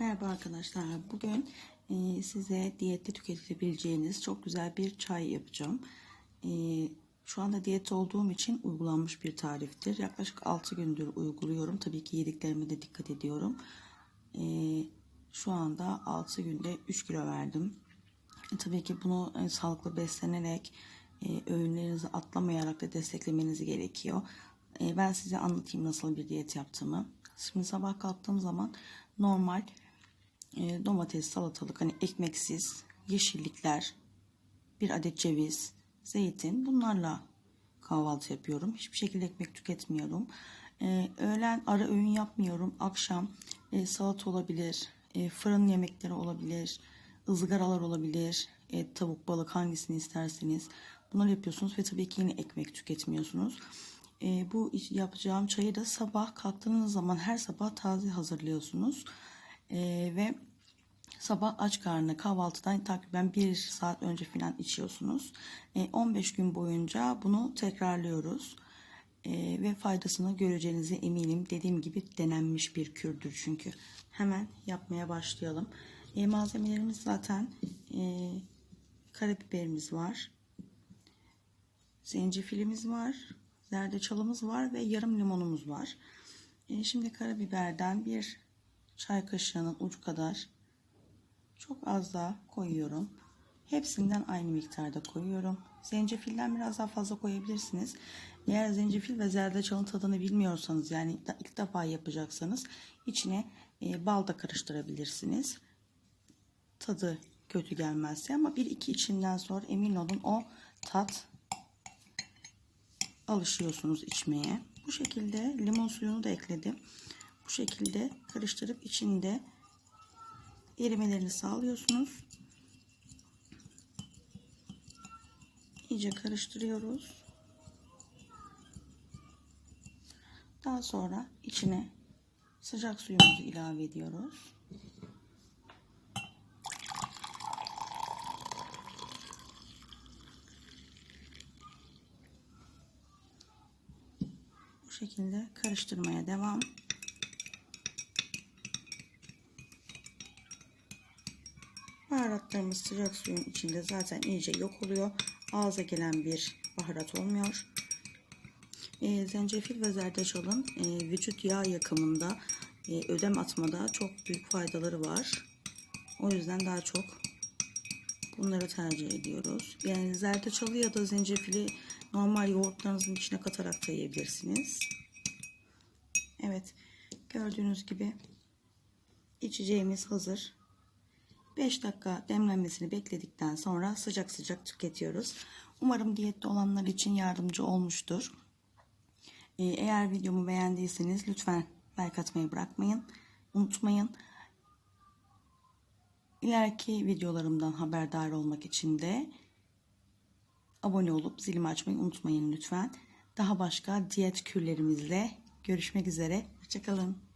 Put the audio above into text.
Merhaba arkadaşlar. Bugün e, size diyette tüketebileceğiniz çok güzel bir çay yapacağım. E, şu anda diyet olduğum için uygulanmış bir tariftir. Yaklaşık 6 gündür uyguluyorum. Tabii ki yediklerime de dikkat ediyorum. E, şu anda 6 günde 3 kilo verdim. Tabii ki bunu sağlıklı beslenerek, öğünlerinizi atlamayarak da desteklemeniz gerekiyor. Ben size anlatayım nasıl bir diyet yaptığımı. Şimdi sabah kalktığım zaman normal e, domates, salatalık, hani ekmeksiz, yeşillikler, bir adet ceviz, zeytin bunlarla kahvaltı yapıyorum. Hiçbir şekilde ekmek tüketmiyorum. E, öğlen ara öğün yapmıyorum. Akşam e, salata olabilir, e, fırın yemekleri olabilir, ızgaralar olabilir, et, tavuk, balık hangisini isterseniz bunları yapıyorsunuz ve tabii ki yine ekmek tüketmiyorsunuz. E, bu yapacağım çayı da sabah kalktığınız zaman her sabah taze hazırlıyorsunuz. E, ve sabah aç karnına kahvaltıdan takriben bir saat önce falan içiyorsunuz. E, 15 gün boyunca bunu tekrarlıyoruz. E, ve faydasını göreceğinize eminim. Dediğim gibi denenmiş bir kürdür çünkü. Hemen yapmaya başlayalım. E, malzemelerimiz zaten e, karabiberimiz var. Zencefilimiz var. Zerdeçalımız var ve yarım limonumuz var. E, şimdi karabiberden bir çay kaşığının ucu kadar çok az daha koyuyorum. Hepsinden aynı miktarda koyuyorum. Zencefilden biraz daha fazla koyabilirsiniz. Eğer zencefil ve zerdeçalın tadını bilmiyorsanız yani ilk defa yapacaksanız içine e, bal da karıştırabilirsiniz. Tadı kötü gelmezse ama bir iki içinden sonra emin olun o tat alışıyorsunuz içmeye. Bu şekilde limon suyunu da ekledim. Bu şekilde karıştırıp içinde erimelerini sağlıyorsunuz. İyice karıştırıyoruz. Daha sonra içine sıcak suyumuzu ilave ediyoruz. Bu şekilde karıştırmaya devam. Baharatlarımız sıcak suyun içinde zaten iyice yok oluyor. Ağza gelen bir baharat olmuyor. E, zencefil ve zerdeçalın e, vücut yağ yakımında, e, ödem atmada çok büyük faydaları var. O yüzden daha çok bunları tercih ediyoruz. Yani zerdeçalı ya da zencefili normal yoğurtlarınızın içine katarak da yiyebilirsiniz. Evet, gördüğünüz gibi içeceğimiz hazır. 5 dakika demlenmesini bekledikten sonra sıcak sıcak tüketiyoruz. Umarım diyette olanlar için yardımcı olmuştur. Ee, Eğer videomu beğendiyseniz lütfen like atmayı bırakmayın. Unutmayın. İleriki videolarımdan haberdar olmak için de abone olup zilimi açmayı unutmayın lütfen. Daha başka diyet kürlerimizle görüşmek üzere. Hoşçakalın.